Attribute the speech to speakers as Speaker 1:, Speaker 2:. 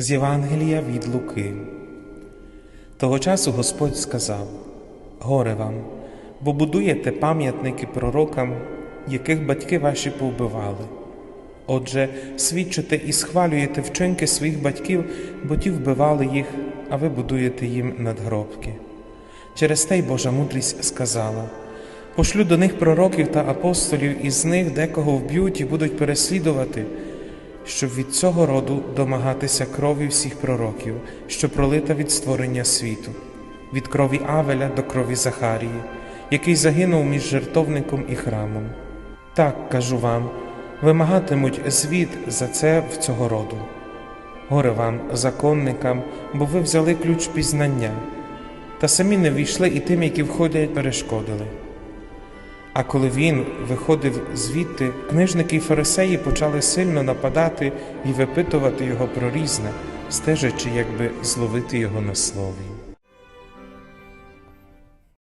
Speaker 1: З Євангелія від Луки. Того часу Господь сказав: Горе вам, бо будуєте пам'ятники пророкам, яких батьки ваші повбивали. Отже, свідчите і схвалюєте вчинки своїх батьків, бо ті вбивали їх, а ви будуєте їм надгробки. Через те й Божа мудрість сказала: Пошлю до них пророків та апостолів, і з них декого вб'ють і будуть переслідувати, щоб від цього роду домагатися крові всіх пророків, що пролита від створення світу, від крові Авеля до крові Захарії, який загинув між жертовником і храмом. Так кажу вам, вимагатимуть звіт за це в цього роду. Горе вам, законникам, бо ви взяли ключ пізнання, та самі не війшли і тим, які входять, перешкодили. А коли він виходив звідти, книжники й фарисеї почали сильно нападати і випитувати його про різне, стежачи, якби зловити його на слові.